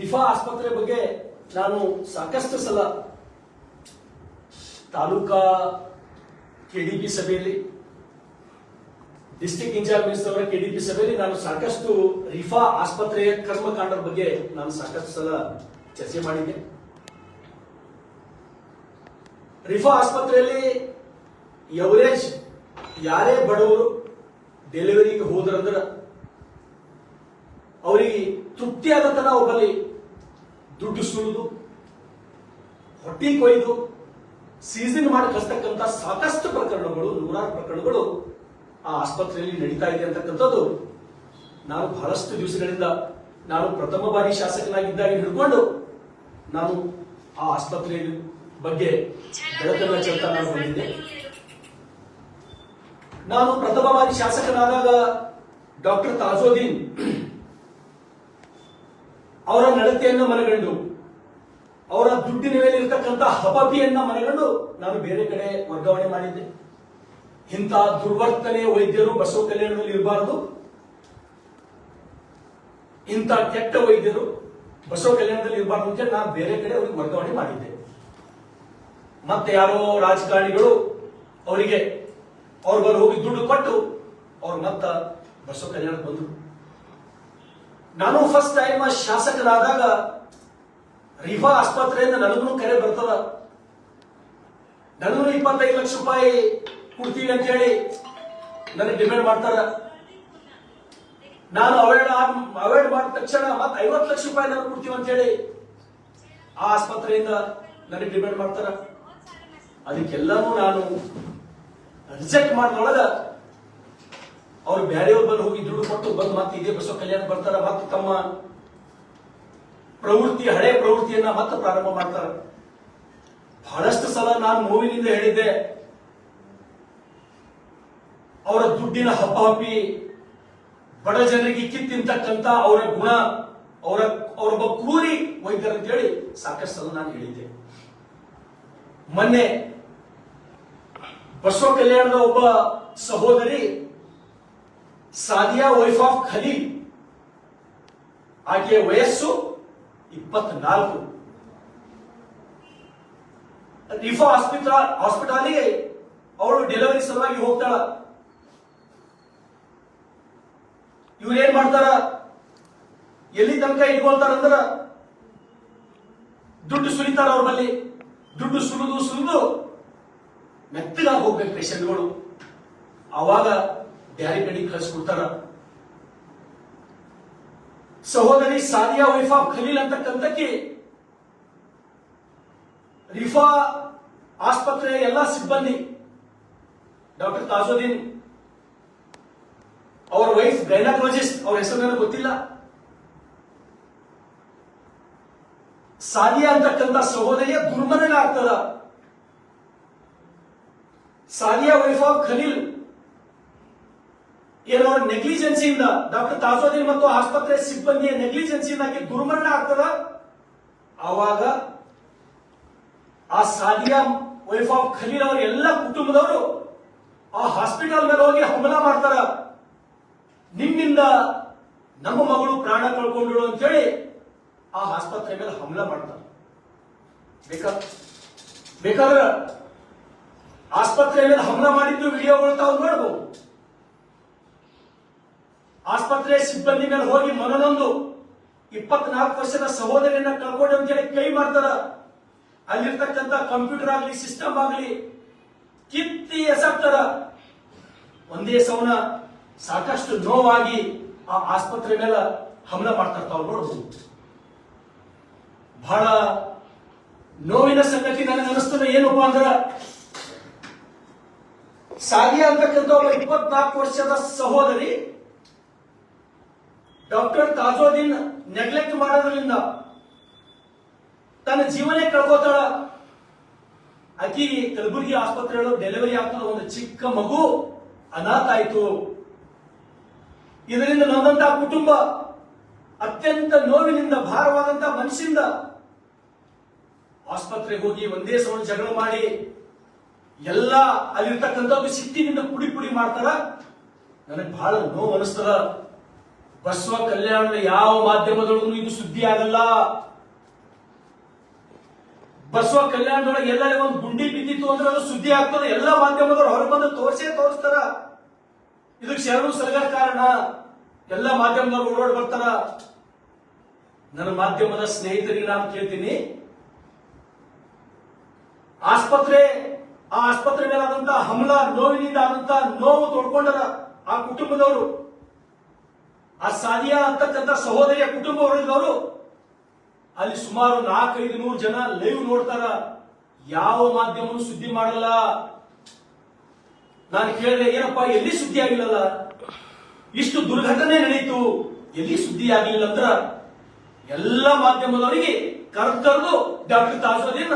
ರಿಫಾ ಆಸ್ಪತ್ರೆ ಬಗ್ಗೆ ನಾನು ಸಾಕಷ್ಟು ಸಲ ತಾಲೂಕಾ ಕೆಡಿಪಿ ಸಭೆಯಲ್ಲಿ ಡಿಸ್ಟಿಕ್ ಇನ್ಚಾರ್ಜ್ ಮಿನಿಸ್ಟರ್ ಅವರ ಕೆಡಿಪಿ ಸಭೆಯಲ್ಲಿ ನಾನು ಸಾಕಷ್ಟು ರಿಫಾ ಆಸ್ಪತ್ರೆಯ ಕರ್ಮಕಾಂಡದ ಬಗ್ಗೆ ನಾನು ಸಾಕಷ್ಟು ಸಲ ಚರ್ಚೆ ಮಾಡಿದ್ದೆ. ರಿಫಾ ಆಸ್ಪತ್ರೆಯಲ್ಲಿ ಎವರೇಜ್ ಯಾರೇ ಬಡವರು ಡೆಲಿವರಿಗೆ ಹೋದ್ರಂದ್ರ ಅವರಿಗೆ ತೃಪ್ತಿಯಾದ ತನ ಒಬ್ಬಲ್ಲಿ ದುಡ್ಡು ಸುಳಿದು ಹೊಟ್ಟಿ ಕೊಯ್ದು ಸೀಸನ್ ಮಾಡಿ ಕಳಿಸ್ತಕ್ಕಂಥ ಸಾಕಷ್ಟು ಪ್ರಕರಣಗಳು, ನೂರಾರು ಪ್ರಕರಣಗಳು ಆ ಆಸ್ಪತ್ರೆಯಲ್ಲಿ ನಡೀತಾ ಇದೆ ಅಂತಕ್ಕಂಥದ್ದು. ನಾನು ಬಹಳಷ್ಟು ದಿವಸಗಳಿಂದ ನಾನು ಪ್ರಥಮ ಬಾರಿ ಶಾಸಕನಾಗಿದ್ದಾಗ ಹಿಡ್ಕೊಂಡು ನಾನು ಆ ಆಸ್ಪತ್ರೆಯ ಬಗ್ಗೆ ಬೆಳಕನ್ನ ಚೆಲ್ತಾ ನಾನು ಬಂದಿದ್ದೆ. ನಾನು ಪ್ರಥಮ ಬಾರಿ ಶಾಸಕನಾದಾಗ ಡಾಕ್ಟರ್ ತಾಜೋದೀನ್ ಅವರ ನಡತೆಯನ್ನು ಮನಗಂಡು, ಅವರ ದುಡ್ಡಿನ ಮೇಲೆ ಇರತಕ್ಕಂತ ಹಬಬಿಯನ್ನ ಮನಗಂಡು ನಾನು ಬೇರೆ ಕಡೆ ವರ್ಗಾವಣೆ ಮಾಡಿದ್ದೆ. ಇಂಥ ದುರ್ವರ್ತನೆ ವೈದ್ಯರು ಬಸವ ಕಲ್ಯಾಣದಲ್ಲಿ ಇರಬಾರದು. ಇಂಥ ಕೆಟ್ಟ ವೈದ್ಯರು ಬಸವ ಕಲ್ಯಾಣದಲ್ಲಿ ಇರಬಾರ್ದು ಅಂತ ನಾನು ಬೇರೆ ಕಡೆ ಅವ್ರಿಗೆ ವರ್ಗಾವಣೆ ಮಾಡಿದ್ದೆ. ಮತ್ತೆ ಯಾರೋ ರಾಜಕಾರಣಿಗಳು ಅವರಿಗೆ, ಅವ್ರ ಬರೋ ಹೋಗಿ ದುಡ್ಡು ಕೊಟ್ಟು, ಅವ್ರು ಮತ್ತ ಬಸವ ಕಲ್ಯಾಣಕ್ಕೆ ಬಂದರು. ನಾನು ಫಸ್ಟ್ ಟೈಮ್ ಶಾಸಕನಾದಾಗ ರಿಫಾ ಆಸ್ಪತ್ರೆಯಿಂದ ನನಗೂ ಕರೆ ಬರ್ತದ. ನನಗೂ ಇಪ್ಪತ್ತೈದು ಲಕ್ಷ ರೂಪಾಯಿ ಕೊಡ್ತೀವಿ ಅಂತ ಹೇಳಿ ನನಗೆ ಡಿಮ್ಯಾಂಡ್ ಮಾಡ್ತಾರ. ನಾನು ಅವಾಯ್ಡ್ ಅವಾಯ್ಡ್ ಮಾಡಿದ ತಕ್ಷಣ ಮತ್ತೆ ಐವತ್ತು ಲಕ್ಷ ರೂಪಾಯಿ ನನಗೆ ಕೊಡ್ತೀವಿ ಅಂತ ಹೇಳಿ ಆ ಆಸ್ಪತ್ರೆಯಿಂದ ನನಗೆ ಡಿಮ್ಯಾಂಡ್ ಮಾಡ್ತಾರ. ಅದಕ್ಕೆಲ್ಲನೂ ನಾನು ರಿಜೆಕ್ಟ್ ಮಾಡಿದೊಳಗ ಅವ್ರು ಬ್ಯಾರೆಯವ್ರು ಬಂದು ಹೋಗಿ ದುಡ್ಡು ಕೊಟ್ಟು ಬಂದು ಮತ್ತೆ ಇದೇ ಬಸವ ಕಲ್ಯಾಣ ಬರ್ತಾರ, ಮತ್ತೆ ತಮ್ಮ ಪ್ರವೃತ್ತಿ, ಹಳೆ ಪ್ರವೃತ್ತಿಯನ್ನ ಮತ್ತೆ ಪ್ರಾರಂಭ ಮಾಡ್ತಾರ. ಬಹಳಷ್ಟು ಸಲ ನಾನು ನೋವಿನಿಂದ ಹೇಳಿದ್ದೆ. ಅವರ ದುಡ್ಡಿನ ಹಬ್ಬ ಹಬ್ಬಿ ಬಡ ಜನರಿಗೆ ಕಿತ್ತಿಂತಕ್ಕಂತ ಅವರ ಗುಣ, ಅವರ, ಅವರೊಬ್ಬ ಕ್ರೂರಿ ವೈದ್ಯರು ಅಂತ ಹೇಳಿ ಸಾಕಷ್ಟು ಸಲ ನಾನು ಹೇಳಿದ್ದೆ. ಮೊನ್ನೆ ಬಸವ ಕಲ್ಯಾಣದ ಒಬ್ಬ ಸಹೋದರಿ ಸಾದಿಯಾ ವೈಫ್ ಆಫ್ ಖಲೀಲ್. ಆಕೆಯ ವಯಸ್ಸು ಇಪ್ಪತ್ನಾಲ್ಕು. ರಿಫಾ ಹಾಸ್ಪಿಟಲ್ ಹಾಸ್ಪಿಟಲ್ಗೆ ಅವಳು ಡೆಲಿವರಿ ಸಲುವಾಗಿ ಹೋಗ್ತಾಳ. ಇವ್ರೇನ್ ಮಾಡ್ತಾರ? ಎಲ್ಲಿ ತನಕ ಇಟ್ಕೊಳ್ತಾರಂದ್ರ? ದುಡ್ಡು ಸುಲಿತಾರ ಅವ್ರ ಬಳಿ ದುಡ್ಡು ಸುಲಿದು ಸುಲಿದು ಮೆತ್ತಗಾಗಿ ಹೋಗ್ಬೇಕು ಪೇಷಂಟ್ಗಳು. ಅವಾಗ ಬ್ಯಾರಿ ಕಡೆಗೆ ಕಳಿಸ್ಕೊಡ್ತಾರ ಸಹೋದರಿ ಸಾದಿಯಾ ವೈಫ್ ಆಫ್ ಖಲೀಲ್ ಅಂತಕ್ಕಂಥಕ್ಕೆ ರಿಫಾ ಆಸ್ಪತ್ರೆಯ ಎಲ್ಲ ಸಿಬ್ಬಂದಿ ಡಾಕ್ಟರ್ ತಾಜುದ್ದೀನ್ ಅವರ ವೈಫ್ ಗೈನಕಾಲಜಿಸ್ಟ್ ಅವ್ರ ಹೆಸರು ನನಗೆ ಗೊತ್ತಿಲ್ಲ ಸಾದಿಯಾ ಅಂತಕ್ಕಂಥ ಸಹೋದರಿಯ ದುರ್ಮರಣ ಆಗ್ತದ ಸಾದಿಯಾ ವೈಫ್ ಆಫ್ ಖಲೀಲ್ ಏನೋ ನೆಗ್ಲಿಜೆನ್ಸಿಯಿಂದ ಡಾಕ್ಟರ್ ತಾಜುದ್ದೀನ್ ಮತ್ತು ಆಸ್ಪತ್ರೆ ಸಿಬ್ಬಂದಿಯ ನೆಗ್ಲಿಜೆನ್ಸಿಯಿಂದಾಗಿ ದುರ್ಮರಣ ಆಗ್ತದ? ಆವಾಗ ಆ ಸಾದಿಯಾ ವೈಫ್ ಆಫ್ ಖಲೀಲ್ ಅವರ ಎಲ್ಲ ಕುಟುಂಬದವರು ಆ ಹಾಸ್ಪಿಟಲ್ ಮೇಲೆ ಹೋಗಿ ಹಮಲ ಮಾಡ್ತಾರ. ನಿಮ್ಮಿಂದ ನಮ್ಮ ಮಗಳು ಪ್ರಾಣ ಕಳ್ಕೊಂಡಳು ಅಂತೇಳಿ ಆ ಆಸ್ಪತ್ರೆ ಮೇಲೆ ಹಮಲ ಮಾಡ್ತಾರೆ. ಬೇಕಾ? ಬೇಕಾದ್ರೆ ಆಸ್ಪತ್ರೆ ಮೇಲೆ ಹಮಲ ಮಾಡಿದ್ದು ವಿಡಿಯೋಗಳು ತಾವು ನೋಡಬಹುದು ಆಸ್ಪತ್ರೆ ಸಿಬ್ಬಂದಿ ಮೇಲೆ ಹೋಗಿ ಮನನೊಂದು ಇಪ್ಪತ್ನಾಲ್ಕು ವರ್ಷದ ಸಹೋದರಿಯನ್ನ ಕಳ್ಕೊಂಡು ಅಂತೇಳಿ ಕೈ ಮಾಡ್ತಾರ. ಅಲ್ಲಿರ್ತಕ್ಕಂಥ ಕಂಪ್ಯೂಟರ್ ಆಗಲಿ, ಸಿಸ್ಟಮ್ ಆಗಲಿ, ಕಿತ್ತಿ ಎಸಕ್ತಾರ ಒಂದೇ ಸೌನ ಸಾಕಷ್ಟು ನೋವಾಗಿ ಆ ಆಸ್ಪತ್ರೆ ಮೇಲೆ ಹಮಲ ಮಾಡ್ತಾರ ತಾವು ನೋಡಬಹುದು ಬಹಳ ನೋವಿನ ಸಂಗತಿ ನನಗೆ ಅನಿಸ್ತದ ಏನಪ್ಪಾ ಅಂದ್ರ ಸಾದಿಯಾ ಅಂತಕ್ಕಂಥ ಒಬ್ಬ ಇಪ್ಪತ್ನಾಲ್ಕು ವರ್ಷದ ಸಹೋದರಿ ಡಾಕ್ಟರ್ ತಾಜೋದ್ದೀನ್ ನೆಗ್ಲೆಕ್ಟ್ ಮಾಡೋದ್ರಿಂದ ತನ್ನ ಜೀವನೇ ಕಳ್ಕೋತಾಳ. ಆಕಿ ಕಲಬುರಗಿ ಆಸ್ಪತ್ರೆಗಳು ಡೆಲಿವರಿ ಆಗ್ತದ. ಒಂದು ಚಿಕ್ಕ ಮಗು ಅನಾಥ ಆಯ್ತು. ಇದರಿಂದ ನೊಂದಂತ ಕುಟುಂಬ ಅತ್ಯಂತ ನೋವಿನಿಂದ ಭಾರವಾದಂತ ಮನಸ್ಸಿಂದ ಆಸ್ಪತ್ರೆಗೆ ಹೋಗಿ ಒಂದೇ ಸಲ ಜಗಳ ಮಾಡಿ ಎಲ್ಲ ಅಲ್ಲಿರ್ತಕ್ಕಂಥದ್ದು ಸಿಟ್ಟಿನಿಂದ ಪುಡಿ ಪುಡಿ ಮಾಡ್ತಾರ. ನನಗೆ ಬಹಳ ನೋವು ಅನಿಸ್ತದ. ಬಸವ ಕಲ್ಯಾಣದ ಯಾವ ಮಾಧ್ಯಮದೊಳಗೂ ಇದು ಸುದ್ದಿ ಆಗಲ್ಲ. ಬಸವ ಕಲ್ಯಾಣದೊಳಗೆ ಎಲ್ಲರಿಗೂ ಒಂದು ಗುಂಡಿ ಬಿದ್ದಿತ್ತು ಅಂದ್ರೆ ಅದು ಸುದ್ದಿ ಆಗ್ತದೆ. ಎಲ್ಲ ಮಾಧ್ಯಮದವರು ಹೊರ ಬಂದು ತೋರ್ಸೇ ತೋರಿಸ್ತಾರ. ಇದಕ್ಕೆ ಶರಣು ಸರ್ಕಾರ ಕಾರಣ ಎಲ್ಲ ಮಾಧ್ಯಮದವರು ಓಡಾಡ್ ಬರ್ತಾರ. ನನ್ನ ಮಾಧ್ಯಮದ ಸ್ನೇಹಿತರಿಗೆ ನಾನು ಕೇಳ್ತೀನಿ. ಆಸ್ಪತ್ರೆ, ಆ ಆಸ್ಪತ್ರೆ ಮೇಲೆ ಹಮಲ, ನೋವಿನಿಂದ ಆದಂತ ನೋವು ತೊಡ್ಕೊಂಡರ ಆ ಕುಟುಂಬದವರು. ಆ ಸಾನಿಯಾ ಅಂತಕ್ಕಂಥ ಸಹೋದರಿಯ ಕುಟುಂಬ ವರ್ಗದವರು ಅಲ್ಲಿ ಸುಮಾರು ನಾಲ್ಕೈದು ನೂರು ಜನ ಲೈವ್ ನೋಡ್ತಾರ. ಯಾವ ಮಾಧ್ಯಮನು ಸುದ್ದಿ ಮಾಡಲ್ಲ. ನಾನು ಕೇಳಿದೆ ಏನಪ್ಪ, ಎಲ್ಲಿ ಸುದ್ದಿ ಆಗಿಲ್ಲಲ್ಲ? ಇಷ್ಟು ದುರ್ಘಟನೆ ನಡೆಯಿತು ಎಲ್ಲಿ ಸುದ್ದಿ ಆಗಲಿಲ್ಲ ಅಂದ್ರ ಎಲ್ಲ ಮಾಧ್ಯಮದವರಿಗೆ ಕರೆದು ಡಾಕ್ಟರ್ ತಾಜ್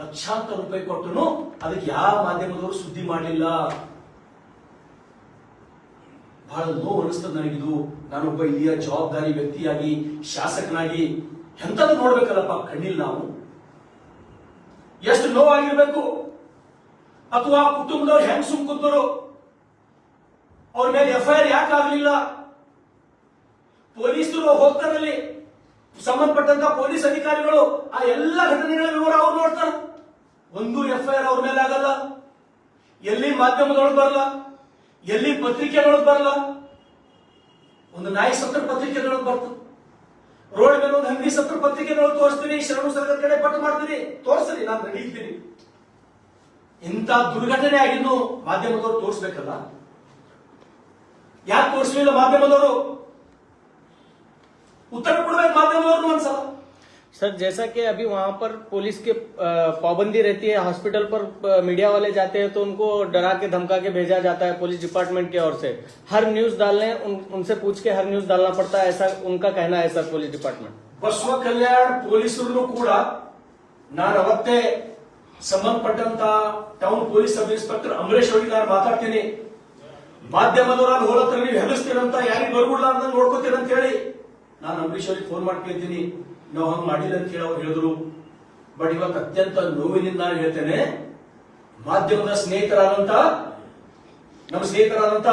ಲಕ್ಷಾಂತರ ರೂಪಾಯಿ ಕೊಟ್ಟನು ಅದಕ್ಕೆ ಯಾವ ಮಾಧ್ಯಮದವರು ಸುದ್ದಿ ಮಾಡಲಿಲ್ಲ? ಬಹಳ ನೋವು ಅನಿಸ್ತದೆ ನನಗಿದು ನಾನೊಬ್ಬ ಇಲ್ಲಿಯ ಜವಾಬ್ದಾರಿ ವ್ಯಕ್ತಿಯಾಗಿ, ಶಾಸಕನಾಗಿ ಎಂತದ್ದು ನೋಡ್ಬೇಕಲ್ಲಪ್ಪ ಕಣ್ಣಿಲ್ಲ ನಾವು. ಎಷ್ಟು ನೋವಾಗಿರ್ಬೇಕು. ಅಥವಾ ಕುಟುಂಬದವ್ರು ಹೆಂಗ್ ಸುಮ್ ಕೂತರು. ಅವ್ರ ಮೇಲೆ ಎಫ್ ಯಾಕೆ ಆಗಲಿಲ್ಲ. ಪೊಲೀಸರು ಹೋಗ್ತಾರಲ್ಲಿ. ಸಂಬಂಧಪಟ್ಟಂತ ಪೊಲೀಸ್ ಅಧಿಕಾರಿಗಳು ಆ ಎಲ್ಲ ಘಟನೆಗಳ ವಿವರ ಅವ್ರು ನೋಡ್ತಾರೆ. ಒಂದು ಎಫ್ ಐ ಅವ್ರ ಮೇಲೆ ಆಗಲ್ಲ. ಎಲ್ಲಿ ಮಾಧ್ಯಮದೊಳಗೆ ಬರಲ್ಲ. ಎಲ್ಲಿ ಪತ್ರಿಕೆಗಳು ಬರಲ್ಲ? ಒಂದು ನಾಯಿ ಸತ್ರ ಪತ್ರಿಕೆಗಳು ಬರ್ತು. ರೋಡ್ ಮೇಲೆ ಒಂದು ಹಂದಿ ಸತ್ರ ಪತ್ರಿಕೆಗಳು ತೋರಿಸ್ತೀನಿ, ಶರಣು ಸರ್ಗದ ಕಡೆ ಪಟ್ಟು ಮಾಡ್ತೀನಿ. ತೋರಿಸ್ತೀನಿ, ನಾನು ನಡೀತೀನಿ ಇಂಥ ದುರ್ಘಟನೆ ಆಗಿದ್ದು ಮಾಧ್ಯಮದವರು ತೋರಿಸ್ಬೇಕಲ್ಲ? ಯಾಕೆ ತೋರಿಸಲಿಲ್ಲ ಮಾಧ್ಯಮದವರು? ಉತ್ತರ ಕೊಡ್ಬೇಕು ಮಾಧ್ಯಮದವ್ರು ಒಂದ್ಸಲ. सर जैसा कि अभी वहाँ पर पुलिस के अ, पाबंदी रहती है हॉस्पिटल पर अ, मीडिया वाले जाते हैं तो उनको डरा के धमका के भेजा जाता है पुलिस डिपार्टमेंट की ओर से हर न्यूज डालने उन, उनसे पूछ के हर न्यूज डालना पड़ता है ऐसा उनका कहना है sir police department Basavakalyan ಪೊಲೀಸರು ಕೂಡ ನಾನು ಅವತ್ತೇ ಸಂಬಂಧಪಟ್ಟಂತ town police sub inspector Ambarish ಅವರಿಗೆ ನಾನು ಮಾತಾಡ್ತೀನಿ ಮಾಧ್ಯಮದವರು ಅಲ್ಲಿ ಹೋಲತ್ರ ನೀವು ಹೆದರ್ಸ್ತೀರಂತ ಯಾರಿಗೆ ಬರ್ಬಿಡ್ಲ ಅಂತ ನೋಡ್ಕೋತೀರ ಅಂತ ಹೇಳಿ ನಾನು ಅಂಬರೀಶ್ ಅವ್ರಿಗೆ ಫೋನ್ ಮಾಡಿ ಕೇಳ್ತೀನಿ ನಾವು ಹಂಗೆ ಮಾಡಿಲ್ಲ ಅಂತ ಹೇಳಿ ಅವ್ರು ಹೇಳಿದ್ರು. ಬಟ್ ಇವತ್ತು ಅತ್ಯಂತ ನೋವಿನಿಂದ ಹೇಳ್ತೇನೆ, ಮಾಧ್ಯಮದ ಸ್ನೇಹಿತರಾದಂತ, ನಮ್ಮ ಸ್ನೇಹಿತರಾದಂತ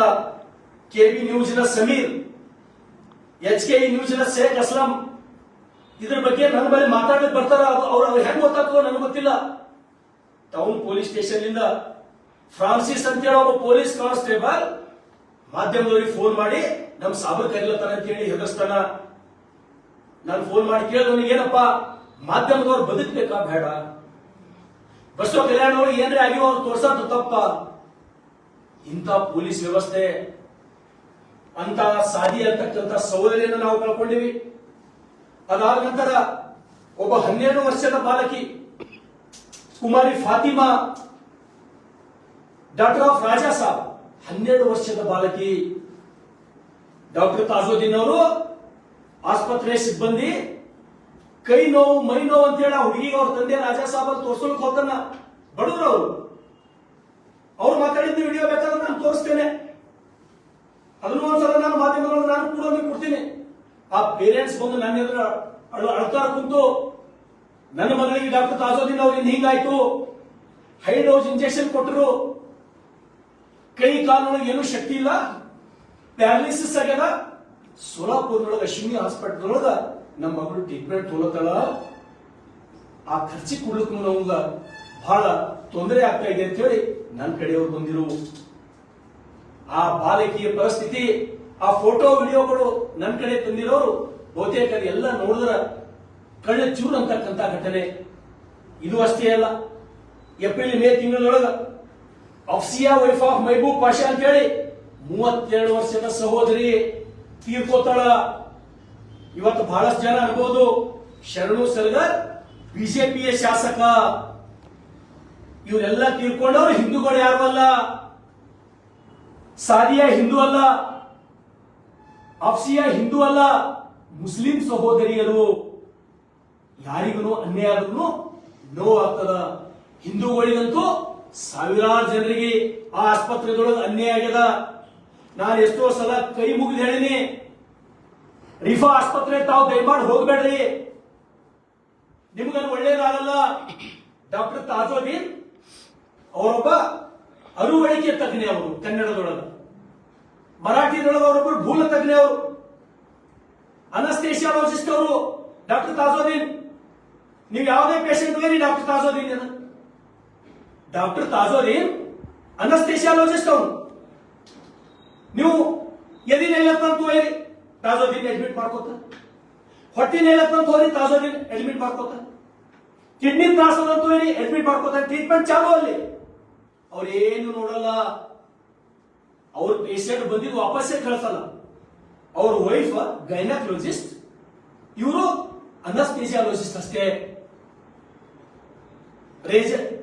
ಕೆಬಿ ನ್ಯೂಸಿನ ಸಮೀರ್ ಎಚ್ ಕೆ ನ್ಯೂಸಿನ ಶೇಖ್ ಅಸ್ಲಂ ಇದ್ರ ಬಗ್ಗೆ ನನ್ನ ಬಳಿ ಮಾತಾಡಕ್ ಬರ್ತಾರ. ಅವ್ರು ಅವ್ರು ಹೆಂಗ್ ಗೊತ್ತಾಗ್ತದೋ ನನಗೆ ಗೊತ್ತಿಲ್ಲ. ಟೌನ್ ಪೊಲೀಸ್ ಸ್ಟೇಷನ್ ಇಂದ ಫ್ರಾನ್ಸಿಸ್ ಅಂತ ಹೇಳಿ ಒಬ್ಬ ಪೊಲೀಸ್ ಕಾನ್ಸ್ಟೇಬಲ್ ಮಾಧ್ಯಮದವರಿಗೆ ಫೋನ್ ಮಾಡಿ, ನಮ್ ಸಾಬರ್ ಕರಿಲತ್ತಾನ ಅಂತ ಹೇಳಿ ಹೆದರ್ಸ್ತಾನ. ನಾನು ಫೋನ್ ಮಾಡಿ ಕೇಳಿದವನಿಗೆ ಏನಪ್ಪ, ಮಾಧ್ಯಮದವ್ರು ಬದುಕಬೇಕಾ? ಬೇಡ. ಬಸವ ಕಲ್ಯಾಣ ಅವರು ಏನ್ರಿ ಆಗಿವೋ ಅವ್ರು ತೋರ್ಸೋದು ತಪ್ಪ. ಇಂಥ ಪೊಲೀಸ್ ವ್ಯವಸ್ಥೆ ಅಂತ ಸಾದಿ ಅಂತಕ್ಕಂಥ ಸೌಲಭ್ಯನ ನಾವು ಕಳ್ಕೊಂಡಿವಿ. ಅದಾದ ನಂತರ ಒಬ್ಬ ಹನ್ನೆರಡು ವರ್ಷದ ಬಾಲಕಿ, ಕುಮಾರಿ ಫಾತಿಮಾ, ಡಾಕ್ಟರ್ ಆಫ್ ರಾಜಾ ಸಾಬ್, ಹನ್ನೆರಡು ವರ್ಷದ ಬಾಲಕಿ, ಡಾಕ್ಟರ್ ತಾಜುದ್ದೀನ್ ಅವರು ಆಸ್ಪತ್ರೆ ಸಿಬ್ಬಂದಿ, ಕೈ ನೋವು, ಮೈ ನೋವು ಅಂತ ಹೇಳಿ ಆ ಹುಡುಗಿಗೆ ಅವ್ರ ತಂದೆ ರಾಜಾ ಸಾಬ್ ಅಲ್ಲಿ ತೋರ್ಸೋಕ್ ಹೋತನ ಬಡವರು ಅವರು. ಅವ್ರು ಮಾತಾಡಿದ್ದು ವಿಡಿಯೋ ಬೇಕಾದ್ರೆ ನಾನು ತೋರಿಸ್ತೇನೆ. ಅದನ್ನು ಒಂದ್ಸಲ ನಾನು ಮಾಧ್ಯಮದೊಳಗೆ ನಾನು ಕೂಡ ಕೊಡ್ತೀನಿ. ಆ ಪೇರೆಂಟ್ಸ್ ಬಂದು ನನ್ನ ಎದುರು ಅಳು ಅಳ್ತಾ ಕುಂತು, ನನ್ನ ಮಗಳಿಗೆ ಡಾಕ್ಟರ್ ತಾಜೋದಿನ್ ಅವ್ರಿಂದ ಹಿಂಗಾಯ್ತು. ಹೈ ಡೋಸ್ ಇಂಜೆಕ್ಷನ್ ಕೊಟ್ಟರು ಕೈ ಕಾಲೊಳಗೆ ಏನು ಶಕ್ತಿ ಇಲ್ಲ. ಪ್ಯಾರಾಲಿಸಿಸ್ ಆಗ್ಯದ. ಸೋಲಾಪುರದೊಳಗೆ ಅಶ್ವಿನಿ ಹಾಸ್ಪಿಟಲ್ ಒಳಗ ನಮ್ಮ ಮಗಳು ಟ್ರೀಟ್ಮೆಂಟ್ ತೊಗೊಳತಾಳ ಆ ಖರ್ಚಿಗೆ ಕೊಡ್ಲಿಕ್ಕೆ ನಮ್ಗ ಬಹಳ ತೊಂದರೆ ಆಗ್ತಾ ಇದೆ ಅಂತ ಹೇಳಿ ನನ್ನ ಕಡೆಯವರು ಬಂದಿರು ಆ ಬಾಲಕಿಯ ಪರಿಸ್ಥಿತಿ, ಆ ಫೋಟೋ ವಿಡಿಯೋಗಳು ನನ್ನ ಕಡೆ ತಂದಿರೋರು, ಬಹುತೇಕ ಎಲ್ಲ ನೋಡಿದ್ರ ಕಳ್ಳ ಚೂರು ಅಂತಕ್ಕಂಥ ಘಟನೆ. ಇದು ಅಷ್ಟೇ ಅಲ್ಲ, ಏಪ್ರಿಲ್, ಮೇ ತಿಂಗಳೊಳಗ ಅಫ್ಸಿಯಾ ವೈಫ್ ಆಫ್ ಮೈಬೂಬ್ ಪಾಷಾ ಅಂತ ಹೇಳಿ ಮೂವತ್ತೆರಡು ವರ್ಷದ ಸಹೋದರಿ ತೀರ್ಕೋತಾಳ ಇವತ್ತು ಬಹಳಷ್ಟು ಜನ ಅನ್ಬೋದು, ಶರಣು ಸಲ್ಗರ್ ಬಿಜೆಪಿಯ ಶಾಸಕ. ಇವರೆಲ್ಲ ತೀರ್ಕೊಂಡವ್ರು ಹಿಂದೂಗಳು ಯಾರು ಅಲ್ಲ. ಸಾದಿಯಾ ಹಿಂದೂ ಅಲ್ಲ. ಆಫ್ಸಿಯಾ ಹಿಂದೂ ಅಲ್ಲ. ಮುಸ್ಲಿಂ ಸಹೋದರಿಯರು. ಯಾರಿಗೂ ಅನ್ಯಾಯ ಆದ್ರೂ ಆಗ್ತದ. ಹಿಂದೂಗಳಿಗಂತೂ ಸಾವಿರಾರು ಜನರಿಗೆ ಆ ಆಸ್ಪತ್ರೆದೊಳಗೆ ಅನ್ಯಾಯ ಆಗ್ಯದ. ನಾನು ಎಷ್ಟೋ ಸಲ ಕೈ ಮುಗಿದು ಹೇಳಿನಿ, ರಿಫಾ ಆಸ್ಪತ್ರೆ ತಾವು ದಯಮಾಡಿ ಹೋಗ್ಬೇಡ್ರಿ. ನಿಮ್ಗನ್ ಒಳ್ಳೇದಾಗಲ್ಲ ಡಾಕ್ಟರ್ ತಾಜೋದೀನ್ ಅವರೊಬ್ಬ ಅರುವಳಿಕೆ ತಜ್ಞೆ ಅವರು, ಕನ್ನಡದೊಳಗ. ಮರಾಠಿದೊಳಗ ಅವರೊಬ್ಬರು ಭೂಲ ತಜ್ಞೆ ಅವರು. ಅನಸ್ತೇಷಿಯಾಲಜಿಸ್ಟ್ ಅವರು, ಡಾಕ್ಟರ್ ತಾಜೋದೀನ್ ನೀವು ಯಾವುದೇ ಪೇಷಂಟ್ ಬೇರಿ doctor Tajuddin doctor Tajuddin anaesthesiologist ಅವರು. ನೀವು ಎದಿನ ನೆಲತ್ತಂತ ಹೋಯ್ರಿ ತಾಜುದ್ದೀನ್ ಅಡ್ಮಿಟ್ ಮಾಡ್ಕೋತ. ಹೊಟ್ಟಿ ನೆಲತ್ತಂತ ತಾಜೋ ದಿನ ಅಡ್ಮಿಟ್ ಮಾಡ್ಕೋತ. ಕಿಡ್ನಿ ತ್ರಾಸದಂತ ಹೋಯ್ರಿ ಅಡ್ಮಿಟ್ ಮಾಡ್ಕೋತ. ಟ್ರೀಟ್ಮೆಂಟ್ ಚಾಲು ಅಲ್ಲಿ. ಅವ್ರೇನು ನೋಡಲ್ಲ. ಅವ್ರ ಪೇಷಂಟ್ ಬಂದಿದ್ದು ವಾಪಸ್ಸೇ ಕಳ್ಸಲ್ಲ. ಅವ್ರ ವೈಫ್ ಗೈನಕಾಲಜಿಸ್ಟ್ ಇವರು ಅನಸ್ತೇಸಿಯಾಲಜಿಸ್ಟ್ ಅಷ್ಟೇ.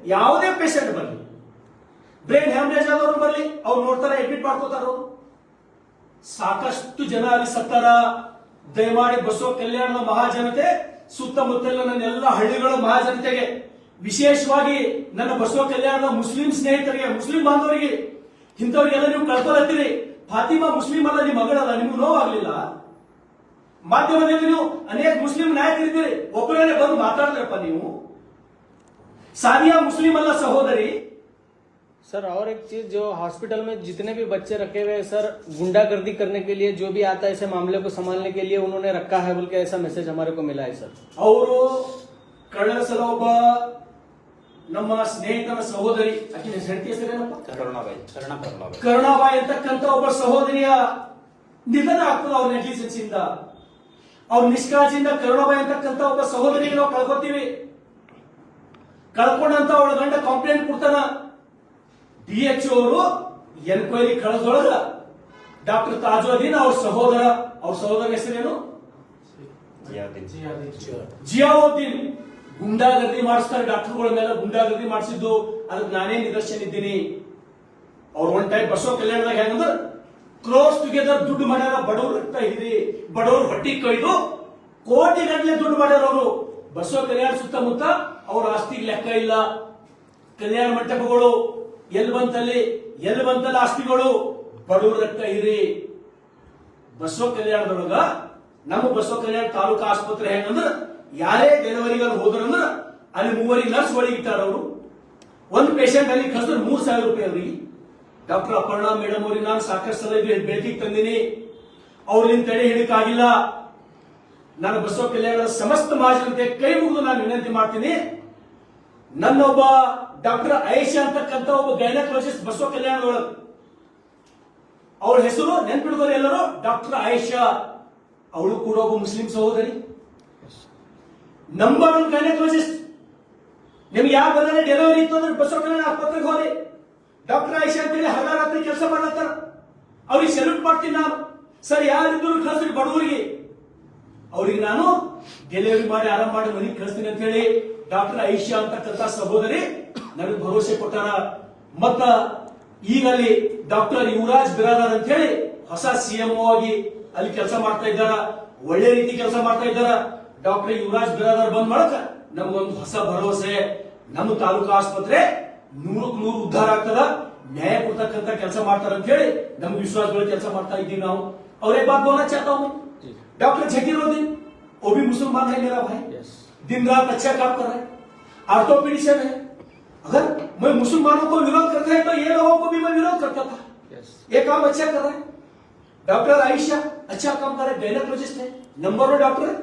ಯಾವುದೇ ಪೇಷಂಟ್ ಬರಲಿ. ಬ್ರೈನ್ ಹ್ಯಾಮ್ರೇಜ್ ಆದವ್ರು ಬರಲಿ, ಅವ್ರು ನೋಡ್ತಾರೆ ಅಡ್ಮಿಟ್ ಮಾಡ್ಕೋತಾರ. ಸಾಕಷ್ಟು ಜನ ಅಲ್ಲಿ ಸತ್ತಾರ. ದಯಮಾಡಿ ಬಸವ ಕಲ್ಯಾಣದ ಮಹಾಜನತೆ ನನ್ನ ಎಲ್ಲ ಹಳ್ಳಿಗಳ ಮಹಾಜನತೆಗೆ, ವಿಶೇಷವಾಗಿ ನನ್ನ ಬಸವ ಕಲ್ಯಾಣದ ಮುಸ್ಲಿಂ ಸ್ನೇಹಿತರಿಗೆ, ಮುಸ್ಲಿಂ ಬಾಂಧವರಿಗೆ, ಇಂಥವ್ರಿಗೆಲ್ಲ ನೀವು ಕಳ್ಕೊಳತ್ತೀರಿ. ಫಾತಿಮಾ ಮುಸ್ಲಿಂ ಅಲ್ಲ, ನಿಮ್ಮ ಮಗಳಲ್ಲ, ನಿಮ್ಗೆ ನೋವಾಗ್ಲಿಲ್ಲ? ಮಾಧ್ಯಮದಲ್ಲಿ ನೀವು ಅನೇಕ ಮುಸ್ಲಿಂ ನಾಯಕರಿದ್ದೀರಿ. ಒಬ್ಬರೇ ಬಂದು ಮಾತಾಡಿದ್ರಪ್ಪ ನೀವು. ಸಾನಿಯಾ ಮುಸ್ಲಿಂ ಅಲ್ಲ ಸಹೋದರಿ. सर और एक चीज जो हॉस्पिटल में जितने भी बच्चे रखे हुए हैं सर गुंडागर्दी करने के लिए जो भी आता है ऐसे मामले को संभालने के लिए उन्होंने रखा है बोल के ऐसा मैसेज हमारे को मिला है सर ಅವರು ಕಳೆದ ಸಲ ಒಬ್ಬ ನಮ್ಮ ಸ್ನೇಹಿತನ ಸಹೋದರಿ ಆಕಿನ ಹೆಂಡತಿ ಹೆಸರೇನಪ್ಪ ಕರುಣಾಬಾಯಿ ಕರುಣ ಕರುಣಾಬಾಯಿ ಕರುಣಾಬಾಯಿ ಅಂತಕ್ಕಂಥ ಒಬ್ಬ ಸಹೋದರಿಯ ನಿಧನ ಆಗ್ತದೆ ಅವ್ರ ನೆಗ್ಲಿಜೆನ್ಸ್ ಇಂದ ಅವ್ರ ನಿಷ್ಕಾಳಜಿಯಿಂದ ಕರುಣಾಬಾಯಿ ಅಂತಕ್ಕಂಥ ಒಬ್ಬ ಸಹೋದರಿಗೆ ನಾವು ಕಳ್ಕೊತೀವಿ ಕಳ್ಕೊಂಡಂತ ಅವಳ ಗಂಡ ಕಂಪ್ಲೇಂಟ್ ಕೊಡ್ತಾನ ಡಿ ಎಚ್ ಅವರು ಎನ್ಕ್ವೈರಿ ಕಳೆದೊಳಗ ಡಾಕ್ಟರ್ ತಾಜುದ್ದೀನ್ ಅವ್ರ ಸಹೋದರ ಅವ್ರ ಸಹೋದರ ಹೆಸರೇನು? ಜಿಯಾವುದ್ದೀನ್ ಗುಂಡಾಗರ್ದಿ ಮಾಡಿಸ್ತಾರೆ ಡಾಕ್ಟರ್ಗಳ ಮೇಲೆ ಗುಂಡಾಗರ್ದಿ ಮಾಡಿಸಿದ್ದು. ಅದಕ್ಕೆ ನಾನೇ ನಿದರ್ಶನ ಇದ್ದೀನಿ ಅವ್ರ ಒನ್ ಟೈಪ್ ಬಸವ ಕಲ್ಯಾಣದಾಗ ಹೆಂಗಂದ್ರ ಕ್ರೋಸ್ ಟುಗೆದರ್ ದುಡ್ಡು ಮಾಡ್ಯಾರ ಬಡವ್ರ ರಕ್ತ ಹಿಡಿ ಬಡವ್ರ ಹೊಟ್ಟಿ ಕೊಯ್ದು ಕೋಟಿ ಗಟ್ಟಲೆ ದುಡ್ಡು ಮಾಡ್ಯಾರ ಅವರು. ಬಸವ ಕಲ್ಯಾಣ ಸುತ್ತಮುತ್ತ ಅವ್ರ ಆಸ್ತಿಗೆ ಲೆಕ್ಕ ಇಲ್ಲ. ಕಲ್ಯಾಣ ಮಂಟಪಗಳು ಎಲ್ಲಿ ಬಂತಲ್ಲಿ? ಎಲ್ಲಿ ಬಂತಲ್ಲ ಆಸ್ತಿಗಳು? ಬಡವರಕ್ಕ ಇರಿ. ಬಸವ ಕಲ್ಯಾಣದೊಳಗ ನಮ್ಮ ಬಸವ ಕಲ್ಯಾಣ ತಾಲೂಕು ಆಸ್ಪತ್ರೆ ಹೆಂಗಂದ್ರ ಯಾರೇ ಡೆಲಿವರಿಗೆ ಹೋದ್ರಂದ್ರ ಅಲ್ಲಿ ಮೂವರಿಗೆ ನರ್ಸ್ ಒಳಗೆ ಇಟ್ಟಾರ ಅವರು. ಒಂದು ಪೇಷಂಟ್ ಅಲ್ಲಿ ಕಳಿಸಿದ್ರೆ ಮೂರ್ ಸಾವಿರ ರೂಪಾಯಿ ಅವ್ರಿಗೆ. ಡಾಕ್ಟರ್ ಅಪರ್ಣಾ ಮೇಡಮ್ ಅವ್ರಿಗೆ ನಾನು ಸಾಕಷ್ಟು ಸಲ ಬೆಳಕಿಗೆ ತಂದೀನಿ. ಅವ್ರಿಂದ ತಡೆ ಹಿಡಿಕಾಗಿಲ್ಲ ನಾನು ಬಸವ ಕಲ್ಯಾಣದ ಸಮಸ್ತ ಮಾಜನತೆ ಕೈ ಮುಗಿದು ನಾನು ವಿನಂತಿ ಮಾಡ್ತೀನಿ. ನನ್ನೊಬ್ಬ ಡಾಕ್ಟರ್ ಐಶಾ ಅಂತಕ್ಕಂಥ ಒಬ್ಬ ಗೈನಕಾಲಜಿಸ್ಟ್ ಬಸವ ಕಲ್ಯಾಣದೊಳಗೆ ಅವಳ ಹೆಸರು ನೆನ್ಪಿಡಿದವರು ಎಲ್ಲರೂ ಡಾಕ್ಟರ್ ಆಯೇಷಾ ಅವಳು ಕೂಡ ಒಬ್ಬ ಮುಸ್ಲಿಂ ಸಹೋದರಿ. ನಂಬರ್ ಒನ್ ಗೈನಕಾಲಜಿಸ್ಟ್ ನಿಮ್ಗೆ ಯಾವ ಬಂದ್ರೆ ಡೆಲಿವರಿ ಇತ್ತು ಅಂದ್ರೆ ಬಸವ ಕಲ್ಯಾಣ ಆಸ್ಪತ್ರೆಗೆ ಹೋದೆ. ಡಾಕ್ಟರ್ ಆಯೇಷಾ ಅಂತೇಳಿ ಹಗರಾತ್ರಿ ಕೆಲಸ ಮಾಡತ್ತಾರ ಅವ್ರಿಗೆ ಸೆಲ್ಯೂಟ್ ಮಾಡ್ತೀನಿ ನಾನು. ಸರ್ ಯಾರಿದ್ರು ಕಳಿಸ್ರಿ ಬಡವರಿಗೆ. ಅವ್ರಿಗೆ ನಾನು ಡೆಲಿವರಿ ಮಾಡಿ ಆರಾಮ ಮಾಡಿ ಮನೆಗೆ ಕಳಿಸ್ತೀನಿ ಅಂತ ಹೇಳಿ ಡಾಕ್ಟರ್ ಅಂತ ಅಂತಕ್ಕಂಥ ಸಹೋದರಿ ನನಗೆ ಭರವಸೆ ಕೊಟ್ಟಾರ ಮತ್ತ ಈಗಲ್ಲಿ ಡಾಕ್ಟರ್ ಯುವರಾಜ್ ಬಿರಾದಾರ್ ಅಂತ ಹೇಳಿ ಹೊಸ ಸಿಎಂಒ ಆಗಿ ಅಲ್ಲಿ ಕೆಲಸ ಮಾಡ್ತಾ ಇದ್ದಾರ. ಒಳ್ಳೆ ರೀತಿ ಕೆಲಸ ಮಾಡ್ತಾ ಇದ್ದಾರ. ಡಾಕ್ಟರ್ ಯುವರಾಜ್ ಬಿರಾದಾರ್ ಬಂದ್ ಮಾಡಕ ನಮಗೊಂದು ಹೊಸ ಭರವಸೆ. ನಮ್ಮ ತಾಲೂಕು ಆಸ್ಪತ್ರೆ ನೂರಕ್ಕೆ ನೂರು ಉದ್ಧಾರ ಆಗ್ತದ. ನ್ಯಾಯ ಕೊಡ್ತಕ್ಕಂತ ಕೆಲಸ ಮಾಡ್ತಾರ ಅಂತ ಹೇಳಿ ನಮ್ಗೆ ವಿಶ್ವಾಸಗಳು ಕೆಲಸ ಮಾಡ್ತಾ ಇದ್ದೀವಿ ನಾವು. ಅವರೇ ಬಾಗ್ಬೋನ ಚಾತಾವ್ ಡಾಕ್ಟರ್ ಜಕೀರ್ ಓದಿ ಓ ಬಿ ಮುಸಲ್ಮಾನ್ ಭಾಯ್ दिन रात अच्छा काम कर रहा है ऑर्थोपेडिशियन है अगर मैं मुसलमानों को विरोध करता है तो ये लोगों को भी मैं विरोध करता था यस ये काम अच्छा कर रहा है डॉक्टर आयशा अच्छा काम कर रहे गायनोलॉजिस्ट है नंबर वन डॉक्टर है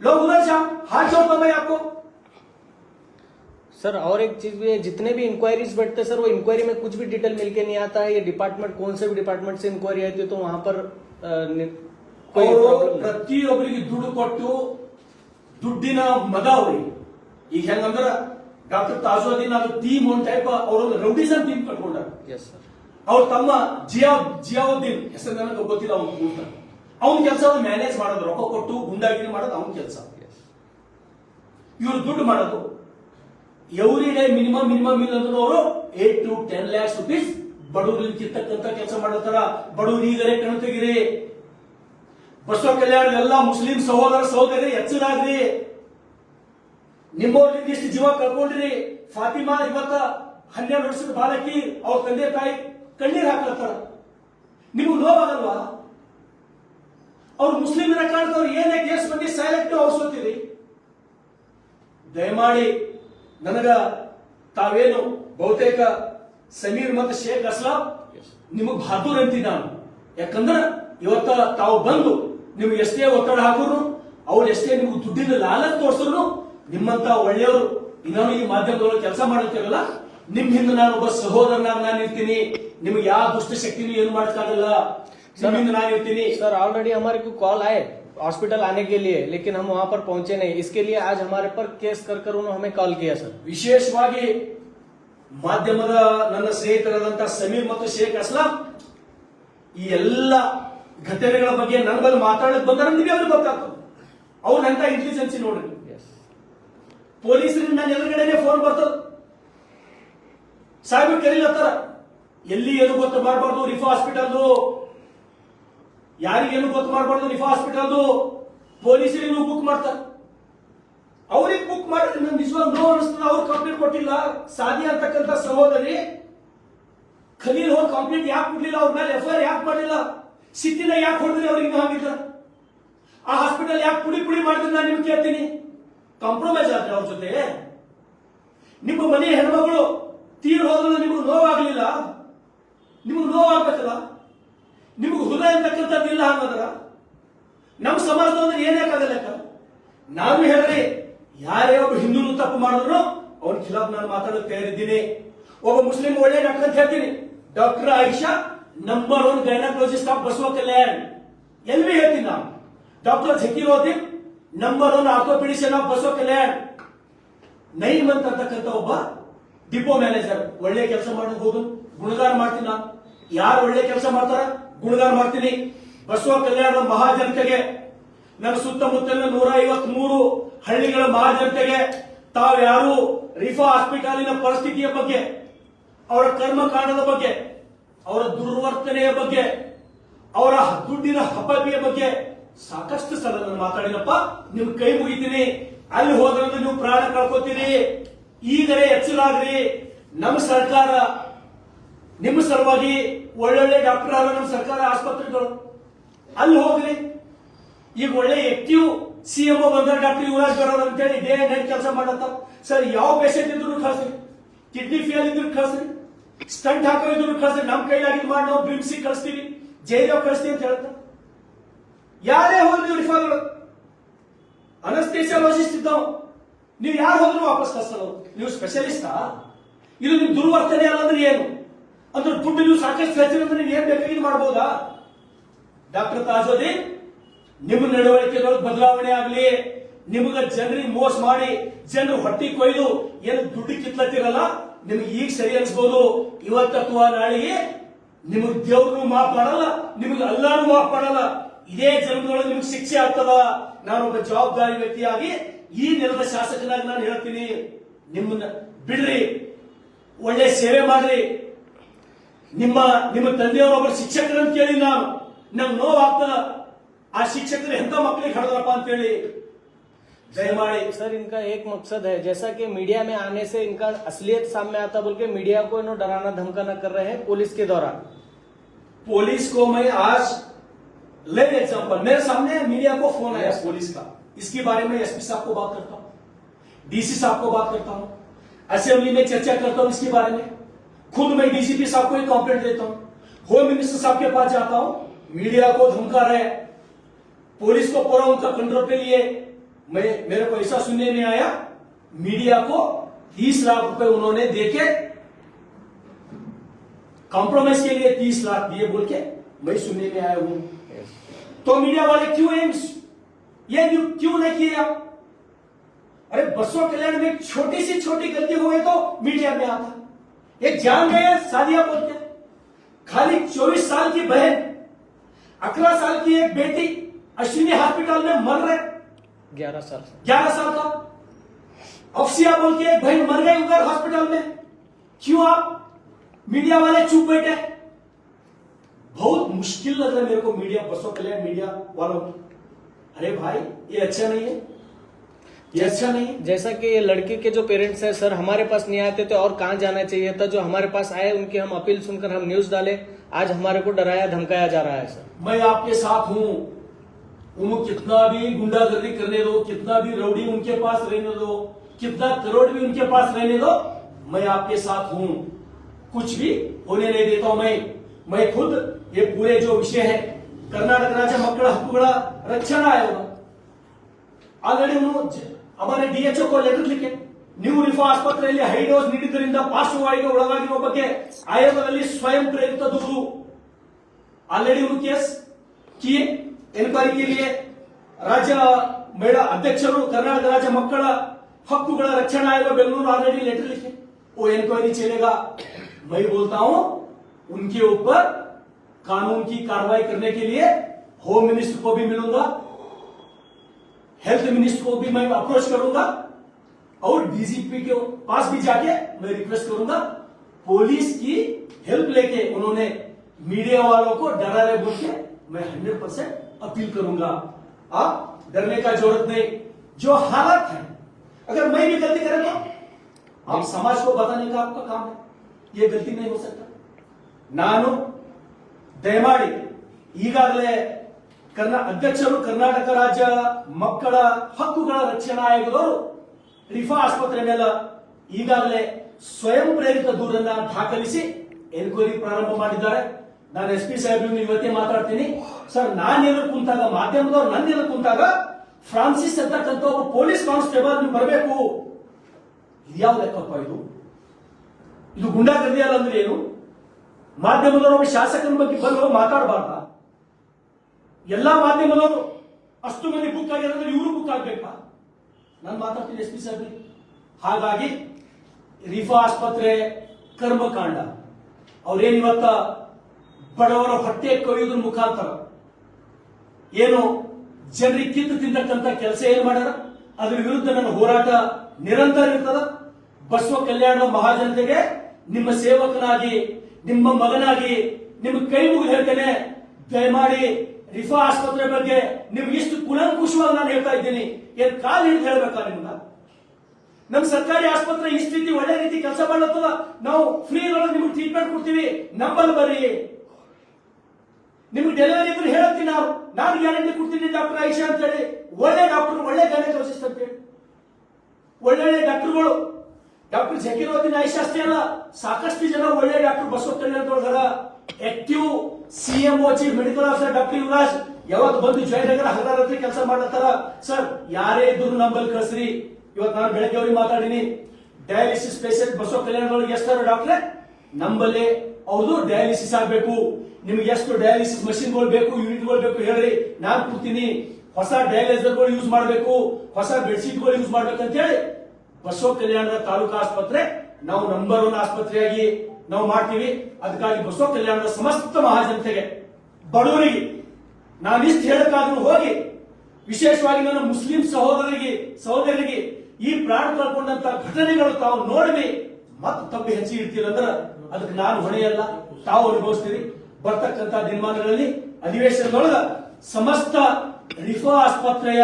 लोग उधर जाओ हाथ जोड़ता मैं आपको सर और एक चीज भी है जितने भी इंक्वायरीज बैठते हैं सर वो इंक्वायरी में कुछ भी डिटेल मिलके नहीं आता है ये डिपार्टमेंट कौन से भी डिपार्टमेंट से इंक्वायरी आती है तो वहां पर अ, नि- कोई ಅವರು प्रॉब्लम नहीं ಪ್ರತಿಯೊಬ್ಬರಿಗೆ ದುಡ್ಡು ಕೊಟ್ಟು ದುಡ್ಡಿನ ಮಗ ಅವ್ರಿ ಈಗ ಹೆಂಗಂದ್ರ ಡಾಕ್ಟರ್ ತಾಜುದ್ದೀನ್ ಅದು ಟೀಮ್ ಒಂದ್ ಟೈಪ್ ಅವರೊಂದು ರೌಡಿಸಂ ಟೀಮ್ ಕಟ್ಕೊಂಡಾರ. ಅವ್ರ ತಮ್ಮ ಜಿಯಾ ಜಿಯಾವುದ್ದೀನ್ ಹೆಸರು ನನಗೆ ಗೊತ್ತಿಲ್ಲ ಅವ್ನು ಮೂರ್ತ. ಅವ್ನ ಕೆಲಸ ಮ್ಯಾನೇಜ್ ಮಾಡೋದು ರೊಕ್ಕ ಕೊಟ್ಟು ಗುಂಡಾಗಿರಿ ಮಾಡೋದು ಅವ್ನ ಕೆಲಸ. ಇವ್ರು ದುಡ್ಡು ಮಾಡೋದು. ಎವ್ರಿ ಡೇ ಮಿನಿಮಮ್ ಮಿನಿಮಮ್ ಮಿಲ್ ಅಂದ್ರೆ ಅವರು eight to ten lakhs rupees ಬಡವರಿಗೆ ಕಿತ್ತಕ್ಕಂತ ಕೆಲಸ ಮಾಡತ್ತಾರ ಬಡವರು ಈಗಲೇ ಕಣ್ತಗಿರಿ ಬಸವ ಕಲ್ಯಾಣ ಎಲ್ಲ ಮುಸ್ಲಿಂ ಸಹೋದರ ಸಹೋದರಿ ಎಚ್ಚರಾಗ್ರಿ ನಿಮ್ಮವ್ರಿಂದ ಇಷ್ಟು ಜೀವ ಕಳ್ಕೊಂಡ್ರಿ. ಫಾತಿಮಾ ಇವತ್ತ ಹನ್ನೆರಡು ವರ್ಷದ ಬಾಲಕಿ ಅವ್ರ ತಂದೆ ತಾಯಿ ಕಣ್ಣೀರ್ ಹಾಕ್ಲತ್ತಾರ. ನಿಮ್ಗೆ ನೋವಾಗಲ್ವಾ ಅವ್ರು ಮುಸ್ಲಿಮರ ಕಾಣ್ತವ್ರು ಏನೇ ಕೇಸ್ ಬಂದು ಸೈಲೆಕ್ಟ್ ಅವಸೋತೀರಿ ದಯಮಾಡಿ ನನಗ ತಾವೇನು ಬಹುತೇಕ ಸಮೀರ್ ಮತ್ತು ಶೇಖ್ ಅಸ್ಲಾಂ. ನಿಮಗ್ ಬಹದ್ದೂರ್ ಅಂತೀನಿ ನಾನು. ಯಾಕಂದ್ರ ಇವತ್ತ ತಾವು ಬಂದು ನಿಮ್ಗೆ ಎಷ್ಟೇ ಒತ್ತಡ ಹಾಕೋರು ಅವ್ರು ಎಷ್ಟೇ ನಿಮ್ಗೆ ದುಡ್ಡಿನ ಲಾಲಚ್ ತೋರ್ಸಿದ್ರು ನಿಮ್ಮಂತ ಒಳ್ಳೆಯವರು ಇನ್ನೊಂದು ಈ ಮಾಧ್ಯಮದೊಳಗೆ ಕೆಲಸ ಮಾಡುತ್ತಿರಲ್ಲ ನಿಮ್ ಹಿಂದೆ ನಾನು ಒಬ್ಬ ಸಹೋದರನಾಗಿ ನಾನು ಇರ್ತೀನಿ ನಿಮ್ಗೆ ಯಾವ ದುಷ್ಟ ಶಕ್ತಿನೂ ಏನು ಮಾಡಕ್ಕಾಗಲ್ಲ ನಿಮ್ ಹಿಂದೆ ನಾನು ಇರ್ತೀನಿ सर ऑलरेडी हमारे को कॉल आए हॉस्पिटल आने के लिए लेकिन हम वहां पर पहुंचे नहीं इसके लिए आज हमारे पर केस कर कर उन्होंने हमें कॉल किया सर ವಿಶೇಷವಾಗಿ ಮಾಧ್ಯಮದ ನನ್ನ ಸ್ನೇಹಿತರಾದಂತಹ ಸಮೀರ್ ಮತ್ತು ಶೇಖ್ ಅಸ್ಲಾಂ ಈ ಎಲ್ಲ ಘಟನೆಗಳ ಬಗ್ಗೆ ನನ್ನ ಬಗ್ಗೆ ಮಾತಾಡಕ್ ಬಂದ್ರೆ ನಿಮಗೆ ಅವ್ರಿಗೆ ಗೊತ್ತಾಗ್ತದೆ. ಅವ್ರ ಅಂತ ಇಂಟೆಲಿಜೆನ್ಸಿ ನೋಡ್ರಿ. ಪೊಲೀಸರಿಂದ ನನ್ನ ಎದುರುಗಡೆನೆ ಫೋನ್ ಬರ್ತದ. ಸಾಹೇಬ್ ಕರೀಲತ್ತಾರ ಎಲ್ಲಿ ಏನು ಗೊತ್ತು ಮಾಡಬಾರ್ದು? ರಿಫಾ ಹಾಸ್ಪಿಟಲ್ದು ಯಾರಿಗೇನು ಗೊತ್ತು ಮಾಡಬಾರ್ದು? ರಿಫಾ ಹಾಸ್ಪಿಟಲ್ದು ಪೊಲೀಸರಿಗೂ ಬುಕ್ ಮಾಡ್ತಾರೆ. ಅವ್ರಿಗೆ ಬುಕ್ ಮಾಡಿದ್ರೆ ನನ್ನ ನಿಜವಾಗ ನೋ ಅನಿಸ್ತದೆ. ಅವ್ರು ಕಂಪ್ಲೇಂಟ್ ಕೊಟ್ಟಿಲ್ಲ. ಸಾದಿ ಅಂತಕ್ಕಂಥ ಸಹೋದರಿ ಖಲೀಲ್ ಹೋಗಿ ಕಂಪ್ಲೀಟ್ ಯಾಕೆ ಕೊಡ್ಲಿಲ್ಲ? ಅವ್ರ ಮೇಲೆ ಎಫ್ ಐ ಆರ್ ಯಾಕೆ ಮಾಡಲಿಲ್ಲ? ಸಿಟ್ಟಿನ ಯಾಕೆ ಹೊಡೆದ್ರಿ ಅವ್ರಿಗೆ ಹಾಗಿಲ್ಲ ಆ ಹಾಸ್ಪಿಟಲ್ ಯಾಕೆ ಪುಡಿ ಪುಡಿ ಮಾಡಿದ್ರೆ ನಾನು ನಿಮ್ಗೆ ಕೇಳ್ತೀನಿ. ಕಾಂಪ್ರಮೈಸ್ ಆದ್ರೆ ಅವ್ರ ಜೊತೆ. ನಿಮ್ಮ ಮನೆ ಹೆಣ್ಮಗಳು ತೀರ್ ಹೋದ್ರು ನಿಮಗೆ ನೋವಾಗಲಿಲ್ಲ? ನಿಮಗೆ ನೋವಾಗ್ಬೇಕಲ್ಲ? ನಿಮಗೆ ಹೃದಯ ಅಂತಕ್ಕಂಥದ್ದು ಇಲ್ಲ ಅನ್ನೋದ್ರ? ನಮ್ಮ ಸಮಾಜದೊಂದ್ರೆ ಏನಾಗಲ್ಲ ನಾನು ಹೇಳ್ರಿ ಯಾರೇ ಒಬ್ಬ ಹಿಂದೂನು ತಪ್ಪು ಮಾಡಿದ್ರು ಅವ್ರ ಖಿಲಾಫ್ ನಾನು ಮಾತಾಡೋಕೆ ತಯಾರಿದ್ದೀನಿ. ಒಬ್ಬ ಮುಸ್ಲಿಂ ಒಳ್ಳೆ ಡಾಕ್ಟರ್ ಅಂತ ಹೇಳ್ತೀನಿ. Doctor Ayesha number one gynaecologist of Basava Kalyan ಎಲ್ಲಿ ಹೇಳ್ತೀನಿ ನಾನು doctor Zakir ಓದಿನ್ number one orthopaedician of Basava Kalyan nine ಅಂತ ಅಂತಕ್ಕಂಥ ಒಬ್ಬ ಡಿಪೋ ಮ್ಯಾನೇಜರ್ ಒಳ್ಳೆ ಕೆಲಸ ಮಾಡಬಹುದು ಗುಣಗಾರ ಮಾಡ್ತೀನಿ ನಾನು. ಯಾರು ಒಳ್ಳೆ ಕೆಲಸ ಮಾಡ್ತಾರ? ಗುಣಗಾರ ಮಾಡ್ತೀನಿ. ಬಸವ ಕಲ್ಯಾಣ ಮಹಾಜನತೆಗೆ, ನನ್ನ ಸುತ್ತಮುತ್ತಲಿನ ನೂರ ಐವತ್ ಮೂರು ಹಳ್ಳಿಗಳ ಮಹಾಜನತೆಗೆ ತಾವ್ಯಾರು ರಿಫಾ ಹಾಸ್ಪಿಟಲಿನ ಪರಿಸ್ಥಿತಿಯ ಬಗ್ಗೆ, ಅವರ ಕರ್ಮಕಾಂಡದ ಬಗ್ಗೆ ಅವರ ದುರ್ವರ್ತನೆಯ ಬಗ್ಗೆ, ಅವರ ದುಡ್ಡಿನ ಹಬ್ಬಬಿಯ ಬಗ್ಗೆ ಸಾಕಷ್ಟು ಸಲ ನಾನು ಮಾತಾಡಿನಪ್ಪ. ನಿಮ್ ಕೈ ಮುಗಿತೀನಿ. ಅಲ್ಲಿ ಹೋದ್ರಂದ್ರೆ ನೀವು ಪ್ರಾಣ ಕಳ್ಕೊತೀರಿ. ಈಗಲೇ ಎಚ್ಚರಾಗ್ರಿ ನಮ್ಮ ಸರ್ಕಾರ, ನಿಮ್ಮ ಸಲುವಾಗಿ ಒಳ್ಳೊಳ್ಳೆ ಡಾಕ್ಟರ್ ಆದ ನಮ್ಮ ಸರ್ಕಾರ ಆಸ್ಪತ್ರೆಗಳು. ಅಲ್ಲಿ ಹೋಗ್ರಿ. ಈಗ ಒಳ್ಳೆ ಆಕ್ಟಿವ್ ಒ ಬಂದ ಡಾಕ್ಟರ್ ಯುವರಾಜ್ ಬರೋರು ಅಂತೇಳಿ ನೈಟ್ ಕೆಲಸ ಮಾಡತ್ತ. ಸರ್, ಯಾವ ಪೇಷಂಟ್ ಇದ್ರು ಕಳ್ಸ್ರಿ. ಕಿಡ್ನಿ ಫೇಲ್ ಇದ್ರು ಕಳ್ಸ್ರಿ. ಸ್ಟಂಟ್ ಹಾಕೋ ಇದ್ರು ನಮ್ ಕೈಲಾಗಿ ಮಾಡಿ ನಾವು ಬಿಮ್ಸಿ ಕಳಿಸ್ತೀವಿ. ಜೈಲಾವ್ ಕಳಿಸ್ತೀವಿ ಅಂತ ಹೇಳ್ತಾ ಯಾರೇ ಹೋದ್ರು ಯೂನಿಫಾರ್ಮ್ಗಳು ಅನಸ್ತೇಸಿಯಾಲಜಿಸ್ಟ್ ಇದ್ದಾವ ನೀವು ಯಾರು ಹೋದ್ರು ವಾಪಸ್ ಕಳಿಸಲು ನೀವು ಸ್ಪೆಷಲಿಸ್ಟಾ ಇದು ನಿಮ್ ದುರ್ವರ್ತನೆ ಅಲ್ಲ ಅಂದ್ರೆ ಏನು? ಅಂದ್ರೆ ದುಡ್ಡು ನೀವು ಸಾಕಷ್ಟು ಹೆಚ್ಚಿನ ಅಂದ್ರೆ ನೀವು ಏನ್ ಬೇಕಾಗಿ ಮಾಡ್ಬೋದಾ? ಡಾಕ್ಟರ್ ತಾಜೋದಿ, ನಿಮ್ಮ ನಡವಳಿಕೆಗಳು ಬದಲಾವಣೆ ಆಗಲಿ. ನಿಮಗ ಜನರಿಗೆ ಮೋಸ ಮಾಡಿ, ಜನರು ಹೊಟ್ಟಿ ಕೊಯ್ದು, ಏನು ದುಡ್ಡು ಕಿತ್ಲತ್ತಿರಲ್ಲ? ನಿಮ್ಗೆ ಈಗ ಸರಿ ಅನ್ಸ್ಬೋದು, ಇವತ್ತು ಅಥವಾ ನಾಳೆಗೆ ನಿಮಗ್ ದೇವ್ರು ಮಾಫ್ ಮಾಡಲ್ಲ, ನಿಮಗೆ ಅಲ್ಲಾನು ಮಾಫ್ ಮಾಡಲ್ಲ. ಇದೇ ಜನ್ಮದೊಳಗೆ ನಿಮ್ಗೆ ಶಿಕ್ಷೆ ಆಗ್ತದ. ನಾನು ಒಬ್ಬ ಜವಾಬ್ದಾರಿ ವ್ಯಕ್ತಿಯಾಗಿ ಈ ನೆಲದ ಶಾಸಕನಾಗಿ ನಾನು ಹೇಳ್ತೀನಿ. ನಿಮ್ಮನ್ನ ಬಿಡ್ರಿ, ಒಳ್ಳೆ ಸೇವೆ ಮಾಡ್ರಿ. ನಿಮ್ಮ ನಿಮ್ಮ ತಂದೆಯವರೊಬ್ಬರು ಶಿಕ್ಷಕರಂತ ಕೇಳಿ ನಾನು. ನಂಗೆ ನೋವಾಗ್ತದ. ಆ ಶಿಕ್ಷಕರು ಎಂತ ಮಕ್ಕಳಿಗೆ ಹಡದ್ರಪ್ಪ ಅಂತೇಳಿ. सर, इनका एक मकसद है जैसा कि मीडिया में आने से इनका असलियत सामने आता बोल के मीडिया को इन्होंने डराना धमकाना कर रहे हैं पुलिस के दौरान पुलिस को मैं आज ले एग्ज़ाम्पल मेरे सामने मीडिया को फ़ोन आया पुलिस का। इसके बारे में एसपी साहब को बात करता हूँ डीसी साहब को बात करता हूँ असेंबली में चर्चा करता हूँ इसके बारे में। खुद मैं डीसीपी साहब को एक कॉम्प्लेट देता हूँ। होम मिनिस्टर साहब के पास जाता हूँ मीडिया को धमका रहे पुलिस को पूरा उनका कंट्रोल पे लिए मैं, मेरे को ऐसा सुनने में आया। मीडिया को तीस लाख रुपए उन्होंने देके कॉम्प्रोमाइज के लिए तीस लाख दिए बोल के मैं सुनने में आया हूँ। तो मीडिया वाले क्यों एम्स ये क्यों क्यों नहीं आप? अरे बसों कल्याण में छोटी सी छोटी गलती हो गई तो मीडिया में आता। एक जान गए सादिया बोल के। खाली चौबीस साल की बहन, अठारह साल की एक बेटी अश्विनी हॉस्पिटल में मर रहे। ग्यारह साल। ग्यारह साल का। अफसिया बोल के एक भाई मर गए उधर हॉस्पिटल में। क्यों आप? मीडिया वाले चुप बैठे। बहुत मुश्किल लग रहा है मेरे को मीडिया बसों कल्याण मीडिया वालों की। अरे भाई ये अच्छा नहीं है। ये अच्छा नहीं जैसा कि ये लड़के के जो पेरेंट्स हैं सर हमारे पास नहीं आते थे और कहाँ जाना चाहिए था? जो हमारे पास आए उनकी हम अपील सुनकर हम न्यूज़ डाले। आज हमारे को डराया धमकाया जा रहा है सर मैं आपके साथ हूँ। उनको कितना भी गुंडागर्दी करने दो कितना भी रौडी उनके पास रहने दो कितना करोड़ भी उनके पास रहने दो मैं आपके साथ हूं कुछ भी होने नहीं देता हूं मैं मैं खुद ये पूरे जो विषय है ಕರ್ನಾಟಕ ರಾಜ್ಯ ಮಕ್ಕಳ ಹಕ್ಕುಗಳ ರಕ್ಷಣಾ ಆಯೋಗ ಆಲ್ರೆಡಿ ಅವನು ಅವರ ಡಿಎಚ್ಒ ಲೆಟರ್ ಲಿಖೆ ನೀವು ರಿಫಾ ಆಸ್ಪತ್ರೆಯಲ್ಲಿ ಹೈ ಡೋಸ್ ನೀಡಿದ್ದರಿಂದ ಪಾರ್ಶ್ವವಾಯುಗೆ ಒಳಗಾಗಿರುವ ಬಗ್ಗೆ ಆಯೋಗದಲ್ಲಿ ಸ್ವಯಂ ಪ್ರೇರಿತ ದೂರು ऑलरेडी उन्होंने केस किए ಎನ್ಕ್ವೈರಿ के लिए ರಾಜ್ಯ ಮಹಿಳಾ ಅಧ್ಯಕ್ಷರು ಕರ್ನಾಟಕ ರಾಜ್ಯ ಮಕ್ಕಳ ಹಕ್ಕುಗಳ ರಕ್ಷಣಾ आयोग बेंगलुरु ऑलरेडी लेटर लिखे वो इंक्वायरी चलेगा मैं बोलता हूं उनके ऊपर कानून की कार्रवाई करने के लिए होम मिनिस्टर को भी मिलूंगा हेल्थ मिनिस्टर को भी मैं अप्रोच करूंगा और डीजीपी के पास भी जाके मैं रिक्वेस्ट करूंगा पुलिस की हेल्प लेके उन्होंने मीडिया वालों को डरा रहे बोल के मैं हंड्रेड परसेंट अपील करूंगा आप डरने का जरूरत नहीं जो हालत है अगर मैं भी गलती करें तो आप समाज को बताने का आपका काम है ये गलती नहीं हो सकता ನಾನು ದಯಮಾಡಿ ಈಗಾಗಲೇ ಕರ್ನಾ ಅಧ್ಯಕ್ಷರು ಕರ್ನಾಟಕ ರಾಜ್ಯ ಮಕ್ಕಳ ಹಕ್ಕುಗಳ ರಕ್ಷಣಾ ಆಯೋಗದವರು ರಿಫಾ ಆಸ್ಪತ್ರೆ ಮೇಲೆ ಈಗಾಗಲೇ ಸ್ವಯಂ ಪ್ರೇರಿತ ದೂರನ್ನ ದಾಖಲಿಸಿ ಎನ್ಕ್ವೈರಿ ಪ್ರಾರಂಭ ಮಾಡಿದ್ದಾರೆ ನಾನು ಎಸ್ ಪಿ ಸಾಹೇಬ್ ಇವತ್ತೇ ಮಾತಾಡ್ತೀನಿ. ಸರ್ ನಾನು ಎದುರು ಕುಂತಾಗ, ಮಾಧ್ಯಮದವ್ರು ನನ್ನ ಎದುರು ಕುಂತಾಗ ಫ್ರಾನ್ಸಿಸ್ ಅಂತಕ್ಕಂಥ ಒಬ್ಬ ಪೊಲೀಸ್ ಕಾನ್ಸ್ಟೇಬಲ್ ನೀವು ಬರಬೇಕು. ಯಾವ ಲೆಕ್ಕಪ್ಪ ಇದು? ಇದು ಗುಂಡಾಗರ್ದಿ ಅಲ್ಲ ಅಂದ್ರೆ ಏನು? ಮಾಧ್ಯಮದವರು ಒಬ್ಬ ಶಾಸಕನ ಬಗ್ಗೆ ಬಂದು ಮಾತಾಡಬಾರ್ದ? ಎಲ್ಲಾ ಮಾಧ್ಯಮದವರು ಅಷ್ಟು ಮಂದಿ ಬುಕ್ ಆಗಿರೋದ್ರೆ ಇವರು ಬುಕ್ ಆಗ್ಬೇಕಾ? ನಾನು ಮಾತಾಡ್ತೀನಿ ಎಸ್ ಪಿ ಸಾಹೇಬ್ ಹಾಗಾಗಿ, ರಿಫಾ ಆಸ್ಪತ್ರೆ, ಕರ್ಮಕಾಂಡ. ಅವ್ರೇನ್ ಇವತ್ತ ಬಡವರ ಹೊಟ್ಟೆ ಕೊಯ್ಯೋದ್ರ ಮುಖಾಂತರ. ಏನು ಜನರಿಗೆ ಕಿತ್ತು ತಿಂತಕ್ಕಂತ ಕೆಲಸ ಏನ್ ಮಾಡ್ಯಾರ? ಅದ್ರ ವಿರುದ್ಧ ನನ್ನ ಹೋರಾಟ ನಿರಂತರ ಇರ್ತದ. ಬಸವ ಕಲ್ಯಾಣ ಮಹಾಜನತೆಗೆ ನಿಮ್ಮ ಸೇವಕನಾಗಿ, ನಿಮ್ಮ ಮಗನಾಗಿ, ನಿಮ್ಮ ಕೈ ಮುಗಿದು ಹೇಳ್ತೇನೆ, ದಯಮಾಡಿ ರಿಫಾ ಆಸ್ಪತ್ರೆ ಬಗ್ಗೆ ನಿಮ್ಗೆ ಇಷ್ಟು ಕುಲಂಕುಶವಾಗಿ ನಾನು ಹೇಳ್ತಾ ಇದ್ದೀನಿ. ಏನ್ ಕಾಲ್ ಹಿಡಿದು ಹೇಳ್ಬೇಕಾ ನಿಮ್ಮ ನಮ್ ಸರ್ಕಾರಿ ಆಸ್ಪತ್ರೆ ಇಷ್ಟು ರೀತಿ ಒಳ್ಳೆ ರೀತಿ ಕೆಲಸ ಮಾಡ್ಲತ್ತದ. ನಾವು ಫ್ರೀ ನಿಮ್ಗೆ ಟ್ರೀಟ್ಮೆಂಟ್ ಕೊಡ್ತೀವಿ. ನಂಬಲ್ ಬರ್ರಿ. ನಿಮ್ಗೆ ಡೆಲಿವರಿ ಹೇಳ್ತೀನಿ ನಾವು ನಾನು ಗ್ಯಾರಂಟಿ ಕೊಡ್ತೀನಿ ಡಾಕ್ಟರ್ ಆಯಿಷಾ ಅಂತ ಹೇಳಿ ಒಳ್ಳೆ ಡಾಕ್ಟರ್, ಒಳ್ಳೆ ಗೈನಕಾಲಜಿಸ್ಟ್ ಅಂತ ಹೇಳಿ. ಒಳ್ಳೊಳ್ಳೆ ಡಾಕ್ಟರ್ಗಳು. ಡಾಕ್ಟರ್ ಜಕೀರುದ್ದೀನ್ ಆಯಿಷಾ ಅಷ್ಟೇ ಅಲ್ಲ, ಸಾಕಷ್ಟು ಜನ ಒಳ್ಳೆ doctor ಬಸವತ್ತಳ್ಳಿಯವ್ರ active C active O chief medical officer doctor Yuvaraj, ಯಾವಾಗ ಬಂದು ಜಯನಗರ ಹಗರಾತ್ರಿ ಕೆಲಸ ಮಾಡತ್ತಾರ ಸರ್, ಯಾರೇ ಇದ್ರು ನಂಬಲ್ಲಿ ಕಳಿಸ್ರಿ. ಇವತ್ತು ನಾನು ಬೆಳಗ್ಗೆ ಅವ್ರಿಗೆ ಮಾತಾಡಿನಿ. ಡಯಾಲಿಸಿಸ್ ಪೇಷಂಟ್ ಬಸವ ಕಲ್ಯಾಣದೊಳಗೆ ಎಷ್ಟಾರು ಡಾಕ್ಟ್ರೆ? ನಂಬಲ್ಲಿ ಅವ್ರದ್ದು ಡಯಾಲಿಸಿಸ್ ಆಗಬೇಕು. ನಿಮ್ಗೆ ಎಷ್ಟು ಡಯಾಲಿಸಿಸ್ ಮಷಿನ್ಗಳು ಬೇಕು ಯೂನಿಟ್ಗಳು ಬೇಕು ಹೇಳ್ರಿ. ನಾನು ಕೊಡ್ತೀನಿ ಹೊಸ ಡಯಾಲಿಸರ್ಗಳು ಯೂಸ್ ಮಾಡಬೇಕು. ಹೊಸ ಬೆಡ್ಶೀಟ್ಗಳು ಯೂಸ್ ಮಾಡ್ಬೇಕು ಅಂತ ಹೇಳಿ ಬಸವ ಕಲ್ಯಾಣದ ತಾಲೂಕು ಆಸ್ಪತ್ರೆ ನಾವು ನಂಬರ್ ಒನ್ ಆಸ್ಪತ್ರೆಯಾಗಿ ನಾವು ಮಾಡ್ತೀವಿ. ಅದಕ್ಕಾಗಿ ಬಸವ ಕಲ್ಯಾಣದ ಸಮಸ್ತ ಮಹಾಜನತೆಗೆ, ಬಡವರಿಗೆ ನಾನು ಇಷ್ಟು ಹೇಳಕ್ಕಾದ್ರೂ ಹೋಗಿ, ವಿಶೇಷವಾಗಿ ನನ್ನ ಮುಸ್ಲಿಂ ಸಹೋದರಿಗೆ ಸಹೋದರಿಗೆ ಈ ಪ್ರಾಣ ಕಳ್ಕೊಂಡಂತ ಘಟನೆಗಳು ತಾವು ನೋಡಿ ಮತ್ತೆ ತಪ್ಪು ಹೆಚ್ಚಿ ಇಡ್ತೀರಂದ್ರ ಅದಕ್ಕೆ ನಾನು ಹೊಣೆಯಲ್ಲ, ತಾವು ಅನುಭವಿಸ್ತೀರಿ. ಬರ್ತಕ್ಕಂತ ದಿನಮಾನಗಳಲ್ಲಿ ಅಧಿವೇಶನದೊಳಗ ಸಮಸ್ತ ರಿಫಾ ಆಸ್ಪತ್ರೆಯ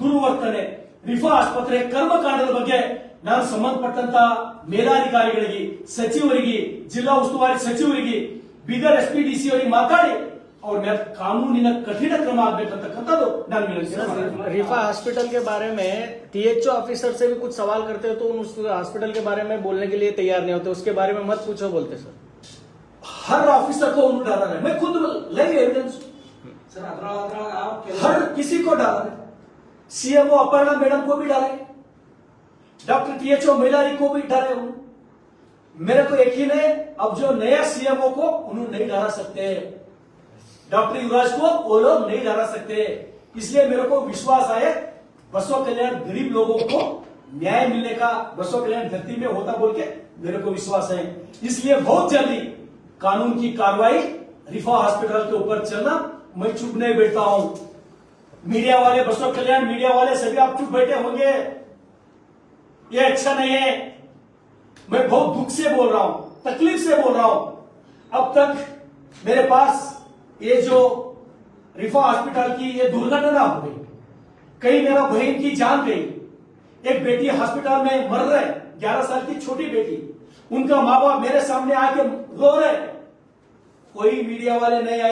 ದುರ್ವರ್ತನೆ, ರಿಫಾ ಆಸ್ಪತ್ರೆಯ ಕರ್ಮಕಾಂಡದ ಬಗ್ಗೆ ನಾನು ಸಂಬಂಧಪಟ್ಟಂತ ಮೇಲಾಧಿಕಾರಿಗಳಿಗೆ, ಸಚಿವರಿಗೆ, ಜಿಲ್ಲಾ ಉಸ್ತುವಾರಿ ಸಚಿವರಿಗೆ, Bidar S P D C ಅವರಿಗೆ ಮಾತಾಡಿ ಅವ್ರ ಮೇಲೆ ಕಾನೂನಿನ ಕಠಿಣ ಕ್ರಮ ಆಗ್ಬೇಕಂತಕ್ಕಂಥದ್ದು ನಾನು ವಿನಂತಿ रिफा हॉस्पिटल के बारे में टीएचओ ऑफिसर से भी कुछ सवाल करते हो तो उन उस हॉस्पिटल के बारे में बोलने के लिए तैयार नहीं होते उसके बारे में मत पूछो बोलते सर हर ऑफिसर को उन्होंने डाला है मैं खुद लेंगे एविडेंस सर अद्राग अद्राग आप क्या- हर किसी को डाला है सीएमओ अपर्णा मैडम को भी डाले डॉक्टर टीएचओ मिलारी को भी डाले उन्होंने मेरे को यकीन है अब जो नया सीएमओ को उन्होंने नहीं डाला सकते डॉक्टर युवराज को वो लोग नहीं डाला सकते। इसलिए मेरे को विश्वास आए बसो कल्याण गरीब लोगों को न्याय मिलने का, बसो कल्याण धरती में होता बोल के मेरे को विश्वास है। इसलिए बहुत जल्दी कानून की कार्रवाई, रिफा हॉस्पिटल के ऊपर चलना मैं चुप नहीं बैठता हूँ। मीडिया वाले, बसो कल्याण मीडिया वाले सभी आप चुप बैठे होंगे। ये अच्छा नहीं है। मैं बहुत दुख से बोल रहा हूँ, तकलीफ़ से बोल रहा हूँ। अब तक मेरे पास ये जो रिफा हॉस्पिटल की ये दुर्घटना हो गई कई मेरा बहन की जान गई, एक बेटी हॉस्पिटल में मर रहे, ग्यारह साल की छोटी बेटी, उनका माँ बाप मेरे सामने आके रो रहे, कोई मीडिया वाले नहीं आए।